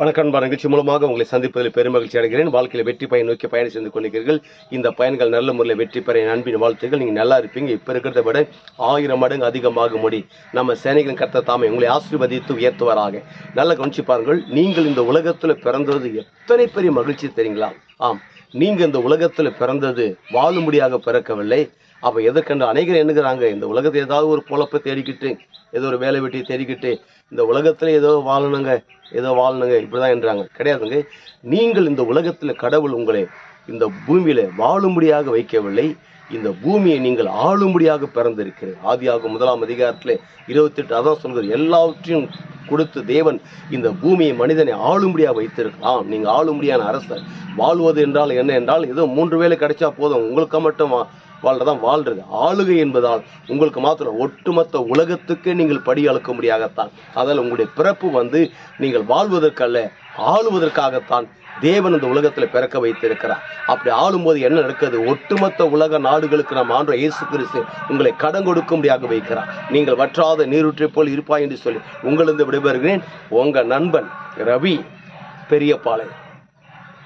வணக்கம்பா நிகழ்ச்சி மூலமாக உங்களை சந்திப்பதில் பெருமகிழ்ச்சி அடைகிறேன். வாழ்க்கையில் வெற்றி பயன் நோக்கி பயணம் செய்து கொண்டிருக்கிறீர்கள். இந்த பயன்கள் நல்ல முறையில் வெற்றி பெற என் அன்பின் வாழ்த்துக்கள். நீங்கள் நல்லா இருப்பீங்க. இப்போ இருக்கிறத விட ஆயிரம் மடங்கு அதிகமாக முடி. நம்ம சேனைகளின் கர்த்த தாமே உங்களை ஆசீர்வதித்து உயர்த்துவாராக. நல்ல கவனிச்சு பாருங்கள். நீங்கள் இந்த உலகத்தில் பிறந்தது எத்தனை பெரிய மகிழ்ச்சி தெரியுங்களா? ஆம். நீங்கள் இந்த உலகத்தில் பிறந்தது வாழும்படியாக பிறக்கவில்லை. அப்போ எதற்கென்று அநேகர் எண்ணுகிறாங்க இந்த உலகத்தை ஏதாவது ஒரு பொழப்பை தேடிக்கிட்டு ஏதோ ஒரு வேலை வெட்டியை தேடிக்கிட்டு இந்த உலகத்தில் ஏதோ வாழணுங்க ஏதோ வாழணுங்க இப்படிதான் என்றாங்க. கிடையாதுங்க. நீங்கள் இந்த உலகத்தில் கடவுள் உங்களை இந்த பூமியில் வாழும்படியாக வைக்கவில்லை இந்த பூமியை நீங்கள் ஆளும்படியாக பிறந்திருக்கிறது ஆதியாகும் முதலாம் அதிகாரத்தில் இருபத்தெட்டு அதான் சொல்கிறது எல்லாவற்றையும் கொடுத்து தேவன் இந்த பூமியை மனிதனை ஆளும்படியாக வைத்திருக்கலாம். நீங்கள் ஆளும்படியான அரசர். வாழ்வது என்றால் என்ன என்றால் ஏதோ மூன்று வேளை கிடைச்சா போதும் உங்களுக்கு மட்டும்? வா- வாழ்றதான் வாழ்றது. ஆளுகை என்பதால் உங்களுக்கு மாத்திரம் ஒட்டுமொத்த உலகத்துக்கு நீங்கள் படி அளக்கும்படியாகத்தான் அதில் உங்களுடைய பிறப்பு வந்து நீங்கள் வாழ்வதற்கல்ல ஆளுவதற்காகத்தான் தேவன் இந்த உலகத்தில் பிறக்க வைத்திருக்கிறார். அப்படி ஆளும்போது என்ன நடக்குது ஒட்டுமொத்த உலக நாடுகளுக்கு நம் ஆண்டு இயேசு கிறிஸ்து உங்களை கடன் கொடுக்கும்படியாக வைக்கிறார். நீங்கள் வற்றாத நீரூற்றை போல் இருப்பாய் என்று சொல்லி உங்களிருந்து விடைபெறுகிறேன். உங்கள் நண்பன் ரவி பெரியபாளையம்